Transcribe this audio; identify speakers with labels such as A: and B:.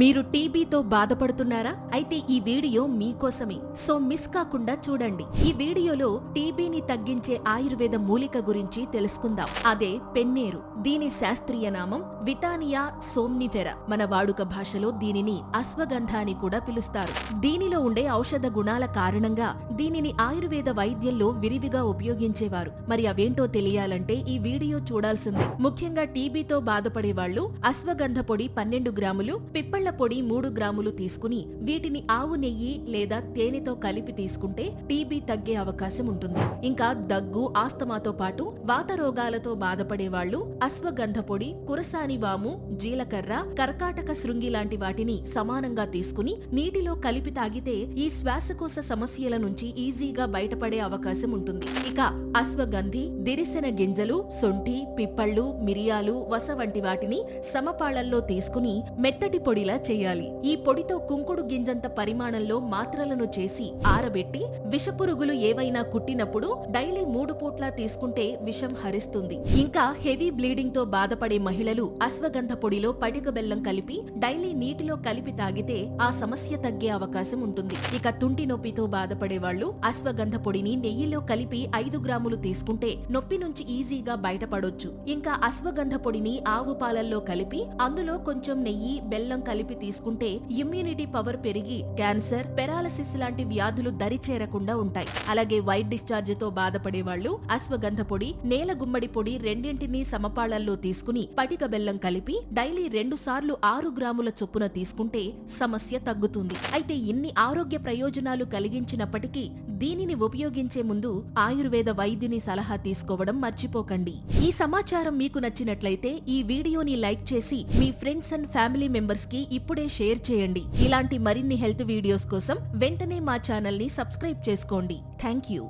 A: మీరు టీబీతో బాధపడుతున్నారా? అయితే ఈ వీడియో మీకోసమే. సో మిస్ కాకుండా చూడండి. ఈ వీడియోలో టీబీని తగ్గించే ఆయుర్వేద మూలిక గురించి తెలుసుకుందాం. అదే పెన్నేరు. దీని శాస్త్రీయ నామం వితానియా సోమ్నిఫెరా. మన వాడుక భాషలో దీనిని అశ్వగంధ అని కూడా పిలుస్తారు. దీనిలో ఉండే ఔషధ గుణాల కారణంగా దీనిని ఆయుర్వేద వైద్యంలో విరివిగా ఉపయోగించేవారు. మరి అవేంటో తెలియాలంటే ఈ వీడియో చూడాల్సిందే. ముఖ్యంగా టీబీతో బాధపడే వాళ్ళు అశ్వగంధ పొడి పన్నెండు గ్రాములు పిప్పళ్ళ పొడి మూడు గ్రాములు తీసుకుని వీటిని ఆవు నెయ్యి లేదా తేనెతో కలిపి తీసుకుంటే టీబీ తగ్గే అవకాశం ఉంటుంది. ఇంకా దగ్గు ఆస్తమాతో పాటు వాత రోగాలతో బాధపడే వాళ్ళు అశ్వగంధ పొడి కురసాని వాము జీలకర్ర కర్కాటక శృంగి లాంటి వాటిని సమానంగా తీసుకుని నీటిలో కలిపి తాగితే ఈ శ్వాసకోశ సమస్యల నుంచి ఈజీగా బయటపడే అవకాశం ఉంటుంది. ఇక అశ్వగంధి దిరిసెన గింజలు సొంఠి పిప్పళ్ళు మిరియాలు వస వంటి వాటిని సమపాళల్లో తీసుకుని మెత్తటి పొడిలా చేయాలి? ఈ పొడితో కుంకుడు గింజంత పరిమాణంలో మాత్రలను చేసి ఆరబెట్టి విషపురుగులు ఏవైనా కుట్టినప్పుడు డైలీ మూడు పూట్ల తీసుకుంటే విషం హరిస్తుంది. ఇంకా హెవీ బ్లీడింగ్తో బాధపడే మహిళలు అశ్వగంధ పొడిలో పటిక బెల్లం కలిపి డైలీ నీటిలో కలిపి తాగితే ఆ సమస్య తగ్గే అవకాశం ఉంటుంది. ఇక తుంటి నొప్పితో బాధపడే వాళ్ళు అశ్వగంధ పొడిని నెయ్యిలో కలిపి ఐదు గ్రాములు తీసుకుంటే నొప్పి నుంచి ఈజీగా బయటపడొచ్చు. ఇంకా అశ్వగంధ పొడిని ఆవు పాలల్లో కలిపి అందులో కొంచెం నెయ్యి బెల్లం కలిపి కలిపి తీసుకుంటే ఇమ్యూనిటీ పవర్ పెరిగి క్యాన్సర్ పెరాలసిస్ లాంటి వ్యాధులు దరి చేరకుండా ఉంటాయి. అలాగే వైట్ డిశ్చార్జ్తో బాధపడే వాళ్ళు అశ్వగంధ పొడి నేల గుమ్మడి పొడి రెండింటినీ సమపాళల్లో తీసుకుని పటిక బెల్లం కలిపి డైలీ రెండు సార్లు ఆరు గ్రాముల చొప్పున తీసుకుంటే సమస్య తగ్గుతుంది. అయితే ఇన్ని ఆరోగ్య ప్రయోజనాలు కలిగించినప్పటికీ దీనిని ఉపయోగించే ముందు ఆయుర్వేద వైద్యుని సలహా తీసుకోవడం మర్చిపోకండి. ఈ సమాచారం మీకు నచ్చినట్లయితే ఈ వీడియోని లైక్ చేసి మీ ఫ్రెండ్స్ అండ్ ఫ్యామిలీ మెంబర్స్కి ఇప్పుడే షేర్ చేయండి. ఇలాంటి మరిన్ని హెల్త్ వీడియోస్ కోసం వెంటనే మా ఛానల్ని సబ్స్క్రైబ్ చేసుకోండి. Thank you